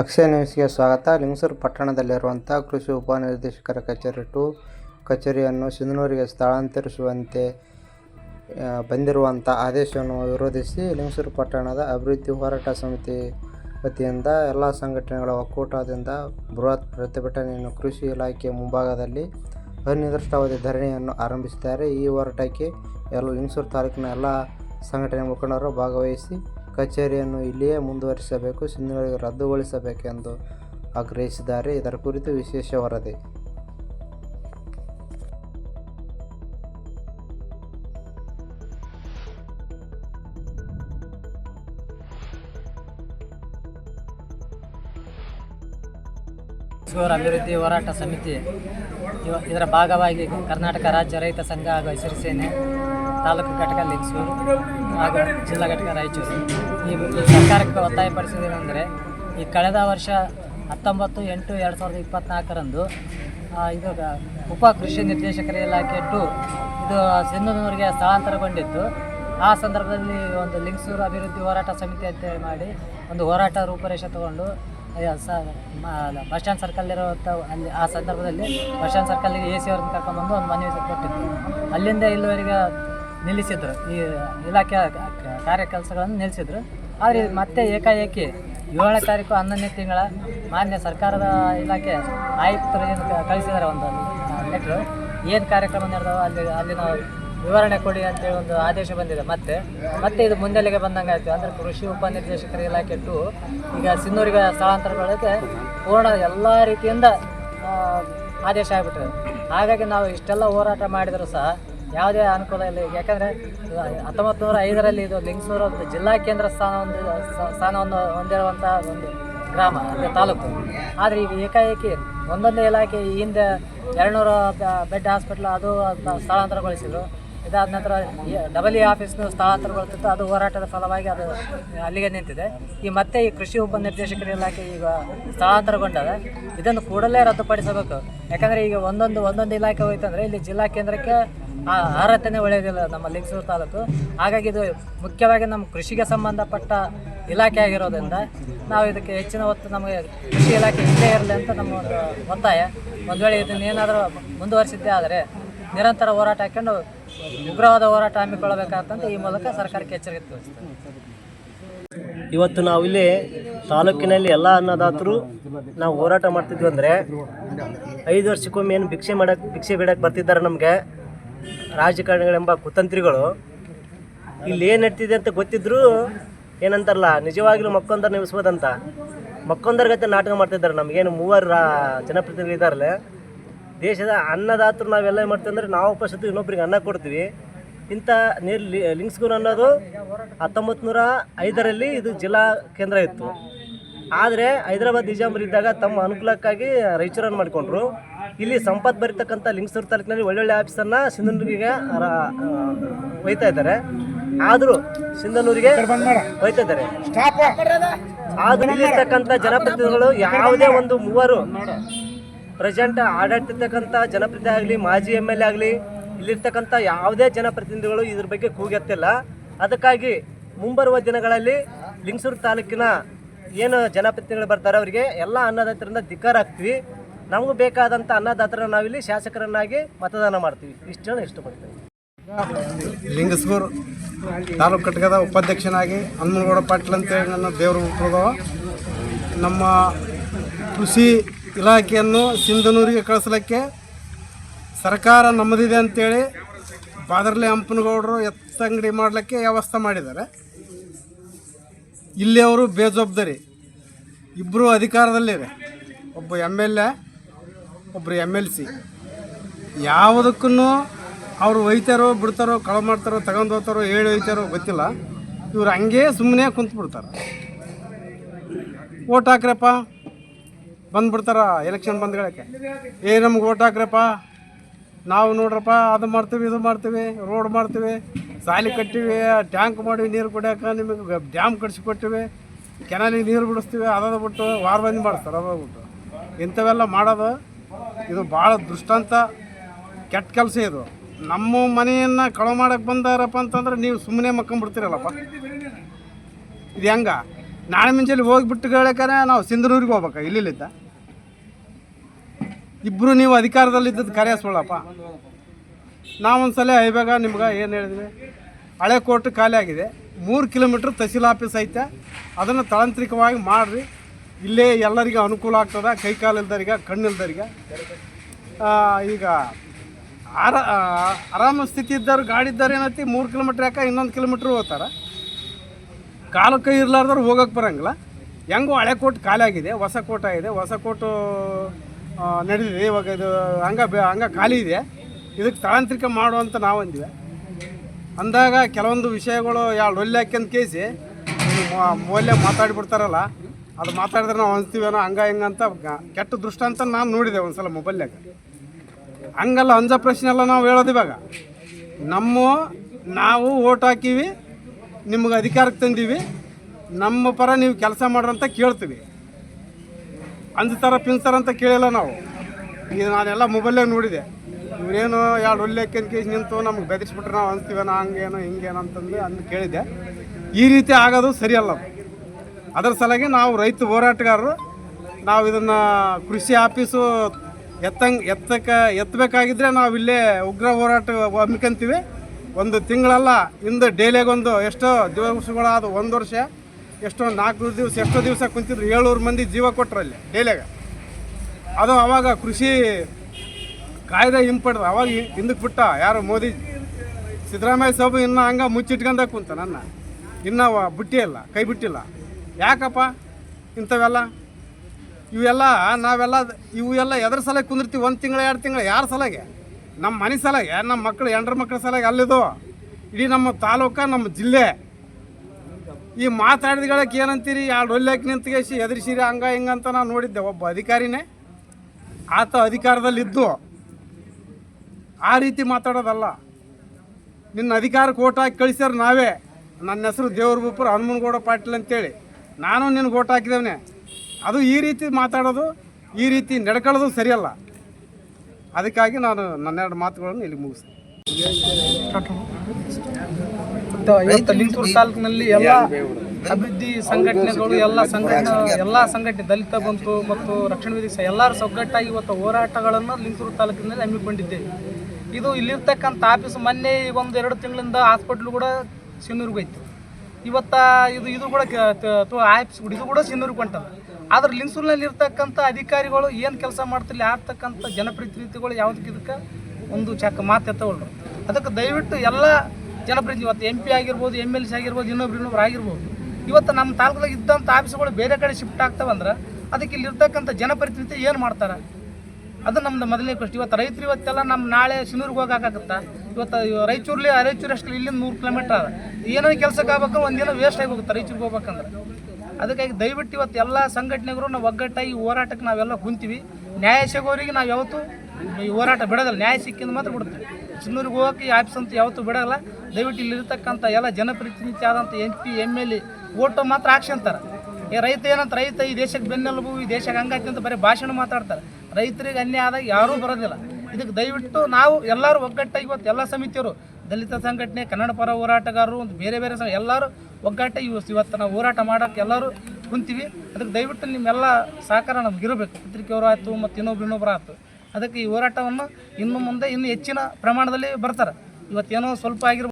ಅಕ್ಷಯ ನ್ಯೂಸ್ಗೆ ಸ್ವಾಗತ. ಲಿಂಗಸೂರು ಪಟ್ಟಣದಲ್ಲಿರುವಂಥ ಕೃಷಿ ಉಪನಿರ್ದೇಶಕರ ಕಚೇರಿ ಟು ಕಚೇರಿಯನ್ನು ಸಿಂಧನೂರಿಗೆ ಸ್ಥಳಾಂತರಿಸುವಂತೆ ಬಂದಿರುವಂಥ ಆದೇಶವನ್ನು ವಿರೋಧಿಸಿ ಲಿಂಗಸೂರು ಪಟ್ಟಣದ ಅಭಿವೃದ್ಧಿ ಹೋರಾಟ ಸಮಿತಿ ವತಿಯಿಂದ ಎಲ್ಲ ಸಂಘಟನೆಗಳ ಒಕ್ಕೂಟದಿಂದ ಬೃಹತ್ ಪ್ರತಿಭಟನೆಯನ್ನು ಕೃಷಿ ಇಲಾಖೆಯ ಮುಂಭಾಗದಲ್ಲಿ ಅನಿರ್ದಿಷ್ಟಾವಧಿ ಧರಣಿಯನ್ನು ಆರಂಭಿಸಿದ್ದಾರೆ. ಈ ಹೋರಾಟಕ್ಕೆ ಎಲ್ಲ ಲಿಂಗಸೂರು ತಾಲೂಕಿನ ಎಲ್ಲ ಸಂಘಟನೆ ಮುಖಂಡರು ಭಾಗವಹಿಸಿ ಕಚೇರಿಯನ್ನು ಇಲ್ಲಿಯೇ ಮುಂದುವರಿಸಬೇಕು ಸಿಂಧುಗಳಿಗೆ ರದ್ದುಗೊಳಿಸಬೇಕೆಂದು ಆಗ್ರಹಿಸಿದ್ದಾರೆ. ಇದರ ಕುರಿತು ವಿಶೇಷ ವರದಿ. ಅಭಿವೃದ್ಧಿ ಹೋರಾಟ ಸಮಿತಿ ಇದರ ಭಾಗವಾಗಿ ಕರ್ನಾಟಕ ರಾಜ್ಯ ರೈತ ಸಂಘ ಹಾಗೂ ಹಸಿರು ಸೇನೆ ತಾಲೂಕು ಘಟಕ ಲಿಂಗಸೂರು ಹಾಗೂ ಜಿಲ್ಲಾ ಘಟಕ ರಾಯಚೂರು. ಈ ಸರ್ಕಾರಕ್ಕೆ ಒತ್ತಾಯಪಡಿಸಿದ್ದೇನೆಂದರೆ ಈ ಕಳೆದ ವರ್ಷ ಹತ್ತೊಂಬತ್ತು, ಎಂಟು, ಎರಡು ಸಾವಿರದ ಇಪ್ಪತ್ತ್ನಾಲ್ಕರಂದು ಇದು ಉಪ ಕೃಷಿ ನಿರ್ದೇಶಕರ ಇಲಾಖೆ ಟು ಇದು ಸಿಂಧನೂರಿಗೆ ಸ್ಥಳಾಂತರಗೊಂಡಿತ್ತು. ಆ ಸಂದರ್ಭದಲ್ಲಿ ಒಂದು ಲಿಂಗಸೂರು ಅಭಿವೃದ್ಧಿ ಹೋರಾಟ ಸಮಿತಿ ಅಂತ ಮಾಡಿ ಒಂದು ಹೋರಾಟ ರೂಪರೇಷೆ ತಗೊಂಡು ಸ ಬಸ್ ಸ್ಟ್ಯಾಂಡ್ ಸರ್ಕಲ್ ಇರುವಂಥ ಅಲ್ಲಿ ಆ ಸಂದರ್ಭದಲ್ಲಿ ಬಸ್ ಸ್ಟ್ಯಾಂಡ್ ಸರ್ಕಲ್ಲಿಗೆ ಎ ಸಿ ಅವ್ರನ್ನ ಕರ್ಕೊಂಡ್ಬಂದು ಒಂದು ಮನವಿ ಕೊಟ್ಟಿತ್ತು. ಅಲ್ಲಿಂದ ಇಲ್ಲಿವರೆಗೆ ನಿಲ್ಲಿಸಿದ್ರು. ಈ ಇಲಾಖೆ ಕಾರ್ಯ ಕೆಲಸಗಳನ್ನು ನಿಲ್ಲಿಸಿದ್ರು. ಆದರೆ ಮತ್ತೆ ಏಕಾಏಕಿ ಏಳನೇ ತಾರೀಕು ಹನ್ನೊಂದನೇ ತಿಂಗಳ ಮಾನ್ಯ ಸರ್ಕಾರದ ಇಲಾಖೆ ಆಯುಕ್ತರು ಏನು ಕಳಿಸಿದ್ದಾರೆ ಒಂದು ಲೆಟ್ರು ಏನು ಕಾರ್ಯಕ್ರಮ ನಡೆದವ ಅಲ್ಲಿ ಅಲ್ಲಿನ ವಿವರಣೆ ಕೊಡಿ ಅಂತೇಳಿ ಒಂದು ಆದೇಶ ಬಂದಿದೆ ಮತ್ತೆ. ಮತ್ತೆ ಇದು ಮುಂದೆಲೆಗೆ ಬಂದಂಗೆ ಆಯಿತು ಅಂದರೆ ಕೃಷಿ ಉಪನಿರ್ದೇಶಕರ ಇಲಾಖೆ ಟು ಈಗ ಸಿನ್ನೂರಿಗೆ ಸ್ಥಳಾಂತರಗೊಳ್ಳೋಕ್ಕೆ ಪೂರ್ಣ ಎಲ್ಲ ರೀತಿಯಿಂದ ಆದೇಶ ಆಗಿಬಿಟ್ಟಿದೆ. ಹಾಗಾಗಿ ನಾವು ಇಷ್ಟೆಲ್ಲ ಹೋರಾಟ ಮಾಡಿದರೂ ಸಹ ಯಾವುದೇ ಅನುಕೂಲ ಇಲ್ಲ ಯಾಕಂದರೆ ಹತ್ತೊಂಬತ್ತು ನೂರ ಐದರಲ್ಲಿ ಇದು ಲಿಂಗಸೂರು ಒಂದು ಜಿಲ್ಲಾ ಕೇಂದ್ರ ಸ್ಥಾನ ಒಂದು, ಸ್ಥಾನವನ್ನು ಹೊಂದಿರುವಂಥ ಒಂದು ಗ್ರಾಮ, ಅಂದರೆ ತಾಲೂಕು. ಆದರೆ ಈಗ ಏಕಾಏಕಿ ಒಂದೊಂದೇ ಇಲಾಖೆ ಈ ಹಿಂದೆ ಎರಡುನೂರು ಬೆಡ್ ಹಾಸ್ಪಿಟ್ಲ್ ಅದು ಸ್ಥಳಾಂತರಗೊಳಿಸಿದರು. ಇದಾದ ನಂತರ ಡಬಲ್ ಇ ಆಫೀಸ್ನು ಸ್ಥಳಾಂತರಗೊಳ್ತಿತ್ತು. ಅದು ಹೋರಾಟದ ಫಲವಾಗಿ ಅದು ಅಲ್ಲಿಗೆ ನಿಂತಿದೆ. ಈ ಮತ್ತೆ ಈ ಕೃಷಿ ಉಪನಿರ್ದೇಶಕರ ಇಲಾಖೆ ಈಗ ಸ್ಥಳಾಂತರಗೊಂಡಿದೆ, ಇದನ್ನು ಕೂಡಲೇ ರದ್ದುಪಡಿಸಬೇಕು. ಯಾಕಂದರೆ ಈಗ ಒಂದೊಂದು ಒಂದೊಂದು ಇಲಾಖೆ ಹೋಯ್ತಂದರೆ ಇಲ್ಲಿ ಜಿಲ್ಲಾ ಕೇಂದ್ರಕ್ಕೆ ಆ ಅರ್ಹತೆನೇ ಒಳ್ಳೆಯದಿಲ್ಲ ನಮ್ಮ ಲಿಂಗಸೂರು ತಾಲೂಕು. ಹಾಗಾಗಿ ಇದು ಮುಖ್ಯವಾಗಿ ನಮ್ಮ ಕೃಷಿಗೆ ಸಂಬಂಧಪಟ್ಟ ಇಲಾಖೆ ಆಗಿರೋದ್ರಿಂದ ನಾವು ಇದಕ್ಕೆ ಹೆಚ್ಚಿನ ಹೊತ್ತು ನಮಗೆ ಕೃಷಿ ಇಲಾಖೆ ಇಲ್ಲೇ ಇರಲಿ ಅಂತ ನಮ್ಮ ಒತ್ತಾಯ. ಒಂದು ವೇಳೆ ಇದನ್ನೇನಾದರೂ ಮುಂದುವರಿಸಿದ್ದೇ ಆದರೆ ನಿರಂತರ ಹೋರಾಟ ಹಾಕೊಂಡು ಉಗ್ರವಾದ ಹೋರಾಟ ಹಮ್ಮಿಕೊಳ್ಳಬೇಕಾಗ್ತಂತ ಈ ಮೂಲಕ ಸರ್ಕಾರಕ್ಕೆ ಎಚ್ಚರಿಕೆ ತೋರಿಸ್ತೇವೆ ಇವತ್ತು ನಾವು ಇಲ್ಲಿ ತಾಲೂಕಿನಲ್ಲಿ ಎಲ್ಲ ಅನ್ನದಾತರು ನಾವು ಹೋರಾಟ ಮಾಡ್ತಿದ್ವಿ ಅಂದರೆ ಐದು ವರ್ಷಕ್ಕೊಮ್ಮೆ ಏನು ಭಿಕ್ಷೆ ಮಾಡಕ್ಕೆ ಭಿಕ್ಷೆ ಬೇಡಕ್ಕೆ ಬರ್ತಿದ್ದಾರೆ ನಮಗೆ. ರಾಜಕಾರಣಿಗಳೆಂಬ ಕುತಂತ್ರಿಗಳು ಇಲ್ಲಿ ಏನು ನಡ್ತಿದೆ ಅಂತ ಗೊತ್ತಿದ್ರು ಏನಂತಾರಲ್ಲ, ನಿಜವಾಗ್ಲೂ ಮಕ್ಕೊಂದರ ನಿಲ್ಲಿಸ್ಬೋದಂತ ಮಕ್ಕೊಂದರ ನಾಟಕ ಮಾಡ್ತಿದ್ದಾರೆ ನಮಗೇನು ಮೂವರು ರಾ ಜನಪ್ರತಿನಿಧಿಗಳು ಇದ್ದಾರಲ್ಲ ದೇಶದ ಅನ್ನದಾತರು ನಾವೆಲ್ಲ ಏನು ಮಾಡ್ತೀವಿ ನಾವು ಫಸ್ಟ್ ಇನ್ನೊಬ್ರಿಗೆ ಅನ್ನ ಕೊಡ್ತೀವಿ. ಇಂಥ ನೀರು ಲಿಂಗ್ಸ್ಗೂರು ಅನ್ನೋದು ಹತ್ತೊಂಬತ್ತು ನೂರ ಐದರಲ್ಲಿ ಇದು ಜಿಲ್ಲಾ ಕೇಂದ್ರ ಇತ್ತು. ಆದರೆ ಹೈದರಾಬಾದ್ ನಿಜಾಮರು ಇದ್ದಾಗ ತಮ್ಮ ಅನುಕೂಲಕ್ಕಾಗಿ ರಾಯಚೂರನ್ನು ಮಾಡಿಕೊಂಡ್ರು. ಇಲ್ಲಿ ಸಂಪತ್ ಬರಿತಕ್ಕಂಥ ಲಿಂಗಸೂರು ತಾಲೂಕಿನಲ್ಲಿ ಒಳ್ಳೊಳ್ಳೆ ಆಫೀಸನ್ನು ಸಿಂಧನೂರಿಗೆ ಒಯ್ತಾ ಇದ್ದಾರೆ. ಆದರೂ ಸಿಂಧನೂರಿಗೆ ಒಯ್ತಾ ಇದ್ದಾರೆ. ಆದರೂ ಇಲ್ಲಿರ್ತಕ್ಕಂಥ ಜನಪ್ರತಿನಿಧಿಗಳು ಯಾವುದೇ ಒಂದು ಮೂವರು ಪ್ರೆಸೆಂಟ್ ಆಡಳಿತಕ್ಕಂಥ ಜನಪ್ರತಿನಿಧಿ ಆಗಲಿ ಮಾಜಿ ಎಂ ಎಲ್ ಎ ಆಗಲಿ ಇಲ್ಲಿರ್ತಕ್ಕಂಥ ಯಾವುದೇ ಜನಪ್ರತಿನಿಧಿಗಳು ಇದ್ರ ಬಗ್ಗೆ ಕೂಗೆತ್ತಿಲ್ಲ. ಅದಕ್ಕಾಗಿ ಮುಂಬರುವ ದಿನಗಳಲ್ಲಿ ಲಿಂಗಸೂರು ತಾಲೂಕಿನ ಏನು ಜನಪ್ರತಿನಿಧಿಗಳು ಬರ್ತಾರೆ ಅವರಿಗೆ ಎಲ್ಲ ಅನ್ನದಾತರಿಂದ ಧಿಕ್ಕಾರ ಹಾಕ್ತೀವಿ. ನಮಗೂ ಬೇಕಾದಂಥ ಅನ್ನದಾತರ ನಾವಿಲ್ಲಿ ಶಾಸಕರನ್ನಾಗಿ ಮತದಾನ ಮಾಡ್ತೀವಿ. ಇಷ್ಟು ಜನ ಇಷ್ಟಪಡ್ತೀವಿ ಲಿಂಗಸ್ಗೂರು ತಾಲೂಕು ಘಟಕದ ಉಪಾಧ್ಯಕ್ಷನಾಗಿ ಹನುಮನಗೌಡ ಪಾಟೀಲ್ ಅಂತೇಳಿ ನನ್ನ ದೇವರು ಹುಟ್ಟಿದವ. ನಮ್ಮ ಕೃಷಿ ಇಲಾಖೆಯನ್ನು ಸಿಂಧನೂರಿಗೆ ಕಳಿಸ್ಲಿಕ್ಕೆ ಸರ್ಕಾರ ನಮ್ಮದಿದೆ ಅಂತೇಳಿ ಬಾದರ್ಲಿ ಹಂಪನಗೌಡರು ಎತ್ತಂಗಡಿ ಮಾಡಲಿಕ್ಕೆ ವ್ಯವಸ್ಥೆ ಮಾಡಿದ್ದಾರೆ. ಇಲ್ಲಿ ಅವರು ಬೇಜವಾಬ್ದಾರಿ. ಇಬ್ಬರು ಅಧಿಕಾರದಲ್ಲಿದೆ. ಒಬ್ಬ ಎಂ ಎಲ್ ಎ ಒಬ್ಬರು ಎಂ ಎಲ್ ಸಿ ಯಾವುದಕ್ಕೂ ಅವ್ರು ಒಯ್ತಾರೋ, ಬಿಡ್ತಾರೋ ಕಳ ಮಾಡ್ತಾರೋ, ತಗೊಂಡು ಹೋಗ್ತಾರೋ, ಹೇಳಿ ಒಯ್ತಾರೋ ಗೊತ್ತಿಲ್ಲ. ಇವ್ರು ಹಂಗೆ ಸುಮ್ಮನೆ ಕುಂತ್ಬಿಡ್ತಾರೆ ಓಟ್ ಹಾಕ್ರಪ್ಪ. ಬಂದ್ಬಿಡ್ತಾರ ಎಲೆಕ್ಷನ್ ಬಂದ್ಗಳಕ್ಕೆ. ಏ, ನಮ್ಗೆ ಓಟ್ ಹಾಕ್ರಪ್ಪ. ನಾವು ನೋಡ್ರಪ್ಪ, ಅದು ಮಾಡ್ತೀವಿ, ಇದು ಮಾಡ್ತೀವಿ, ರೋಡ್ ಮಾಡ್ತೀವಿ, ಸಾಲಿ ಕಟ್ಟಿವಿ, ಟ್ಯಾಂಕ್ ಮಾಡಿ ನೀರು ಕುಡಿಯೋಕೆ ನಿಮಗೆ ಡ್ಯಾಮ್ ಕಟ್ಸಿಕೊಟ್ಟಿವಿ, ಕೆನಾಲಿಗೆ ನೀರು ಬಿಡಿಸ್ತೀವಿ, ಅದಾದ ಬಿಟ್ಟು ವಾರ ಬಂದು ಮಾಡ್ತಾರೆ ಅದಾದ ಬಿಟ್ಟು. ಇಂಥವೆಲ್ಲ ಮಾಡೋದು ಇದು ಭಾಳ ದೃಷ್ಟಾಂತ, ಕೆಟ್ಟ ಕೆಲಸ ಇದು. ನಮ್ಮ ಮನೆಯನ್ನು ಕಳವು ಮಾಡಕ್ಕೆ ಬಂದಾರಪ್ಪ ಅಂತಂದ್ರೆ ನೀವು ಸುಮ್ಮನೆ ಮಕ್ಕೊಂಬಿಡ್ತೀರಲ್ಲಪ್ಪ. ಇದು ಹೆಂಗ? ನಾಳೆ ಮುಂಚೆಲಿ ಹೋಗ್ಬಿಟ್ಟು ಹೇಳಕ್ಕಾರೆ ನಾವು ಸಿಂಧನೂರಿಗೆ ಹೋಗ್ಬೇಕು, ಇಲ್ಲಿಲ್ಲಿದ್ದ? ಇಬ್ಬರು ನೀವು ಅಧಿಕಾರದಲ್ಲಿದ್ದದ್ದು ಕರೆ ಸುಳ್ಳಪ್ಪ ನಾವೊಂದು ಸಲ ನಿಮ್ಗೆ ಏನು ಹೇಳಿದ್ವಿ? ಹಳೆ ಕೋರ್ಟ್ ಖಾಲಿ ಆಗಿದೆ. ಮೂರು ಕಿಲೋಮೀಟ್ರ್ ತಹಸೀಲ್ ಆಫೀಸ್ ಐತೆ. ಅದನ್ನು ತಾಂತ್ರಿಕವಾಗಿ ಮಾಡಿರಿ. ಇಲ್ಲೇ ಎಲ್ಲರಿಗೂ ಅನುಕೂಲ ಆಗ್ತದೆ ಕೈ ಕಾಲು ಇಲ್ದರಿಗೆ ಕಣ್ಣು ಇಲ್ದರಿಗೆ. ಆ, ಈಗ ಆರ ಆರಾಮ ಸ್ಥಿತಿ ಇದ್ದವ್ರು ಗಾಡಿ ಇದ್ದವ್ರು ಏನೈತಿ ಮೂರು ಕಿಲೋಮೀಟ್ರ್ ಯಾಕೆ ಇನ್ನೊಂದು ಕಿಲೋಮೀಟ್ರ್ ಹೋಗ್ತಾರೆ. ಕಾಲು ಕೈ ಇರ್ಲಾರ್ದವ್ರು ಹೋಗೋಕ್ಕೆ ಬರೋಂಗಿಲ್ಲ. ಹೆಂಗೂ ಹಳೆ ಕೋಟೆ ಖಾಲಿ ಆಗಿದೆ ಹೊಸ ಕೋಟ ಇದೆ ಹೊಸ ಕೋಟು ನಡೆದಿದೆ ಇವಾಗ ಇದು ಹಂಗ ಹಂಗೆ ಖಾಲಿ ಇದೆ. ಇದಕ್ಕೆ ತಾಂತ್ರಿಕ ಮಾಡುವಂತ ನಾವು ಅಂದಿವೆ. ಅಂದಾಗ ಕೆಲವೊಂದು ವಿಷಯಗಳು ಯಾವ ಒಲ್ಲೆ ಹಾಕ್ಯಂತ ಕೇಸಿ ಮೌಲ್ಯ ಮಾತಾಡಿಬಿಡ್ತಾರಲ್ಲ ಅದು ಮಾತಾಡಿದ್ರೆ ನಾವು ಅನ್ಸ್ತೀವೇನೋ ಹಂಗ ಹಿಂಗ ಅಂತ ಕೆಟ್ಟ ದೃಷ್ಟ ಅಂತ ನಾನು ನೋಡಿದೆ ಒಂದ್ಸಲ ಮೊಬೈಲ್ನಾಗ ಹಂಗಲ್ಲ, ಅಂಜ ಪ್ರಶ್ನೆ ಎಲ್ಲ ನಾವು ಹೇಳೋದು ಇವಾಗ. ನಮ್ಮ, ನಾವು ಓಟ್ ಹಾಕೀವಿ, ನಿಮ್ಗೆ ಅಧಿಕಾರಕ್ಕೆ ತಂದೀವಿ, ನಮ್ಮ ಪರ ನೀವು ಕೆಲಸ ಮಾಡ್ರಂತ ಕೇಳ್ತೀವಿ. ಅಂಜತಾರ ಪಿನ್ಸ್ತಾರ ಅಂತ ಕೇಳಿಲ್ಲ ನಾವು. ಇದು ನಾನೆಲ್ಲ ಮೊಬೈಲಾಗ ನೋಡಿದೆ. ಇವರೇನು ಎರಡು ಒಳ್ಳೆ ಕೇಸ್ ನಿಂತು ನಮ್ಗೆ ಬೆದರಿಸ್ಬಿಟ್ರೆ ನಾವು ಅನ್ಸ್ತೀವೇನೋ ಹಂಗೇನೋ ಹಿಂಗೇನೋ ಅಂತಂದು ಅಂದು ಕೇಳಿದೆ ಈ ರೀತಿ ಆಗೋದು ಸರಿಯಲ್ಲ ಅದು. ಅದರ ಸಲುವಾಗಿ ನಾವು ರೈತ ಹೋರಾಟಗಾರರು, ನಾವು ಇದನ್ನು ಕೃಷಿ ಆಫೀಸು ಎತ್ತಂಗೆ ಎತ್ತಕ್ಕೆ ಎತ್ತಬೇಕಾಗಿದ್ರೆ ನಾವು ಇಲ್ಲೇ ಉಗ್ರ ಹೋರಾಟ ಹಮ್ಮಿಕೊಂತೀವಿ. ಒಂದು ತಿಂಗಳಲ್ಲ, ಇಂದು ಡೈಲಿಗೊಂದು ಎಷ್ಟೋ ದಿವಸಗಳಾದ ಒಂದು ವರ್ಷ, ಎಷ್ಟೋ ನಾಲ್ಕು ದಿವಸ, ಎಷ್ಟೋ ದಿವಸ ಕುಂತಿದ್ರು, ಏಳ್ನೂರು ಮಂದಿ ಜೀವ ಕೊಟ್ರು ಅಲ್ಲಿ ಡೈಲಿಯಾಗ. ಅದು ಅವಾಗ ಕೃಷಿ ಕಾಯ್ದೆ ಹಿಂಪಡ್ದು ಅವಾಗ ಹಿಂದಕ್ಕೆ ಬಿಟ್ಟ ಯಾರು ಮೋದಿ, ಸಿದ್ದರಾಮಯ್ಯ ಸಾಬು ಇನ್ನೂ ಹಂಗೆ ಮುಚ್ಚಿಟ್ಕೊಂಡ ಕುಂತ ನನ್ನ. ಇನ್ನೂ ಬಿಟ್ಟಿಯಲ್ಲ, ಕೈ ಬಿಟ್ಟಿಲ್ಲ. ಯಾಕಪ್ಪ ಇಂಥವೆಲ್ಲ? ಇವೆಲ್ಲ ನಾವೆಲ್ಲ ಇವು ಎಲ್ಲ ಎದ್ರ ಸಲ ಕುಂದಿರ್ತೀವಿ? ಒಂದು ತಿಂಗಳು, ಎರಡು ತಿಂಗಳು, ಯಾರ ಸಲಗೆ ನಮ್ಮ ಮನೆ ಸಲಗೆ ನಮ್ಮ ಮಕ್ಕಳು ಎಂಡ್ರ ಮಕ್ಕಳ ಸಲಗೆ ಅಲ್ಲಿದು. ಇಡೀ ನಮ್ಮ ತಾಲೂಕು, ನಮ್ಮ ಜಿಲ್ಲೆ. ಈ ಮಾತಾಡಿದ್ಗಳಕ್ಕೆ ಏನಂತೀರಿ? ಎರಡು ಒಳ್ಳೆಕ್ ನಿಂತ್ಕೇಸಿ ಎದುರಿಸಿರಿ ಹಂಗ ಹಿಂಗಂತ ನಾನು ನೋಡಿದ್ದೆ. ಒಬ್ಬ ಅಧಿಕಾರಿನೇ ಆತ ಅಧಿಕಾರದಲ್ಲಿದ್ದು. ಆ ರೀತಿ ಮಾತಾಡೋದಲ್ಲ. ನಿನ್ನ ಅಧಿಕಾರಕ್ಕೆ ಓಟ್ ಹಾಕಿ ಕಳಿಸ್ಯಾರ ನಾವೇ. ನನ್ನ ಹೆಸರು ದೇವ್ರ ಬುಪ್ಪರು ಹನುಮನಗೌಡ ಪಾಟೀಲ್ ಅಂತೇಳಿ. ನಾನು ನಿನ್ನ ಓಟ್ ಹಾಕಿದವನೇ. ಅದು ಈ ರೀತಿ ಮಾತಾಡೋದು ಈ ರೀತಿ ನಡ್ಕೊಳ್ಳೋದು ಸರಿಯಲ್ಲ. ಅದಕ್ಕಾಗಿ ನಾನು ನನ್ನೆರಡು ಮಾತುಗಳನ್ನು ಇಲ್ಲಿ ಮುಗಿಸ್ತೀನಿ. ಲಿಂಗಸೂರು ತಾಲೂಕಿನಲ್ಲಿ ಎಲ್ಲ ಅಭಿವೃದ್ಧಿ ಸಂಘಟನೆಗಳು ಎಲ್ಲ ಸಂಘಟನೆ ಎಲ್ಲ ಸಂಘಟನೆ ದಲಿತ ಬಂತು ಮತ್ತು ರಕ್ಷಣಾ ವೇದಿಕೆ ಎಲ್ಲರೂ ಒಗ್ಗಟ್ಟಾಗಿ ಇವತ್ತು ಹೋರಾಟಗಳನ್ನು ಲಿಂತೂರು ತಾಲೂಕಿನಲ್ಲಿ ಹಮ್ಮಿಕೊಂಡಿದ್ದೇವೆ. ಇದು ಇಲ್ಲಿರ್ತಕ್ಕಂಥ ಆಫೀಸ್ ಮೊನ್ನೆ ಒಂದು ಎರಡು ತಿಂಗಳಿಂದ ಹಾಸ್ಪಿಟ್ಲು ಕೂಡ ಸಿನ್ನೂರಿಗೆ ಹೋಯ್ತು. ಇವತ್ತ ಇದು ಇದು ಕೂಡ ಆ್ಯಪ್ಸ್ ಇದು ಕೂಡ ಸಿನ್ನೂರು ಹೊಂಟದ ಆದ್ರೆ ಲಿನ್ಸೂರ್ನಲ್ಲಿ ಇರ್ತಕ್ಕಂಥ ಅಧಿಕಾರಿಗಳು ಏನು ಕೆಲಸ ಮಾಡ್ತಿಲ್ಲ ಆಗ್ತಕ್ಕಂಥ ಜನಪ್ರತಿನಿಧಿಗಳು ಯಾವುದಕ್ಕೆ ಇದಕ್ಕೆ ಒಂದು ಚಕ್ಕ ಮಾತು ತಗೊಳ್ರು ಅದಕ್ಕೆ ದಯವಿಟ್ಟು ಎಲ್ಲ ಜನಪ್ರತಿನಿಧಿ, ಇವತ್ತು ಎಂ ಪಿ ಆಗಿರ್ಬೋದು ಎಂ ಎಲ್ ಸಿ ಆಗಿರ್ಬೋದು, ಇನ್ನೊಬ್ರು ಇನ್ನೊಬ್ರು ಆಗಿರ್ಬೋದು, ಇವತ್ತು ನಮ್ಮ ತಾಲೂಕದಾಗ ಇದ್ದಂಥ ಆಫೀಸ್ಗಳು ಬೇರೆ ಕಡೆ ಶಿಫ್ಟ್ ಆಗ್ತಾವಂದ್ರೆ ಅದಕ್ಕೆ ಇಲ್ಲಿ ಇರ್ತಕ್ಕಂಥ ಜನಪ್ರತಿನಿಧಿ ಏನು ಮಾಡ್ತಾರೆ? ಅದು ನಮ್ದು ಮೊದಲನೇ ಕಷ್ಟ ಇವತ್ತು ರೈತರು ಇವತ್ತೆಲ್ಲ ನಮ್ಮ ನಾಳೆ ಸಿನೂರಿಗೆ ಹೋಗಾಕತ್ತ ಇವತ್ತು ಇವ- ರಾಯಚೂರ್ಲಿ ರಾಯಚೂರು ಅಷ್ಟು ಇಲ್ಲಿಂದ ನೂರು ಕಿಲೋಮೀಟ್ರ್ ಅದ. ಏನೋ ಕೆಲಸಕ್ಕೆ ಆಗ್ಬೇಕು ಒಂದಿನ ವೇಸ್ಟ್ ಆಗಿ ಹೋಗುತ್ತೆ ರಾಯಚೂರಿಗೆ ಹೋಗ್ಬೇಕಂದ್ರೆ. ಅದಕ್ಕಾಗಿ ದಯವಿಟ್ಟು ಇವತ್ತು ಎಲ್ಲ ಸಂಘಟನೆಗಳು ನಾವು ಒಗ್ಗಟ್ಟಾಗಿ ಹೋರಾಟಕ್ಕೆ ನಾವೆಲ್ಲ ಕುಂತೀವಿ. ನ್ಯಾಯ ಸಿಗೋರಿಗೆ ನಾವು ಯಾವತ್ತೂ ಈ ಹೋರಾಟ ಬಿಡೋದಲ್ಲ. ನ್ಯಾಯ ಸಿಕ್ಕಿಂದ ಮಾತ್ರ ಬಿಡ್ತೀವಿ ಚಿನ್ನೂರಿಗೆ ಹೋಗಕ್ಕೆ ಈ ಆಫೀಸ್ ಅಂತ ಯಾವತ್ತೂ ಬಿಡೋಲ್ಲ. ದಯವಿಟ್ಟು ಇಲ್ಲಿರ್ತಕ್ಕಂಥ ಎಲ್ಲ ಜನಪ್ರತಿನಿಧಿ ಆದಂಥ M P M L A vote ಮಾತ್ರ ಹಾಕ್ಸ್ಕೊಂತಾರೆ ಈ ರೈತ ಏನಂತ, ರೈತ ಈ ದೇಶಕ್ಕೆ ಬೆನ್ನೆಲುಬು, ಈ ದೇಶಕ್ಕೆ ಹಂಗಾಯ್ತು ಅಂತ ಬರೀ ಭಾಷಣ ಮಾತಾಡ್ತಾರೆ. ರೈತರಿಗೆ ಅನ್ಯಾಯ ಆದಾಗ ಯಾರೂ ಬರೋದಿಲ್ಲ. ಇದಕ್ಕೆ ದಯವಿಟ್ಟು ನಾವು ಎಲ್ಲರೂ ಒಗ್ಗಟ್ಟಾಗಿ ಇವತ್ತು ಎಲ್ಲ ಸಮಿತಿಯವರು, ದಲಿತ ಸಂಘಟನೆ, ಕನ್ನಡ ಪರ ಹೋರಾಟಗಾರರು, ಒಂದು ಬೇರೆ ಬೇರೆ ಸಂಘ ಎಲ್ಲರೂ ಒಗ್ಗಟ್ಟಾಗಿ ಇವತ್ತು ನಾವು ಹೋರಾಟ ಮಾಡೋಕ್ಕೆ ಎಲ್ಲರೂ ಕುಂತೀವಿ. ಅದಕ್ಕೆ ದಯವಿಟ್ಟು ನಿಮ್ಮೆಲ್ಲ ಸಹಕಾರ ನಮ್ಗೆ ಇರಬೇಕು. ಪತ್ರಿಕೆಯವರು ಆಯಿತು, ಮತ್ತು ಇನ್ನೊಬ್ರು ಇನ್ನೊಬ್ರು ಆಯಿತು. ಅದಕ್ಕೆ ಈ ಹೋರಾಟವನ್ನು ಇನ್ನು ಮುಂದೆ ಇನ್ನೂ ಹೆಚ್ಚಿನ ಪ್ರಮಾಣದಲ್ಲಿ ಬರ್ತಾರೆ. ಇವತ್ತೇನೋ ಸ್ವಲ್ಪ ಆಗಿರ್ಬೋದು.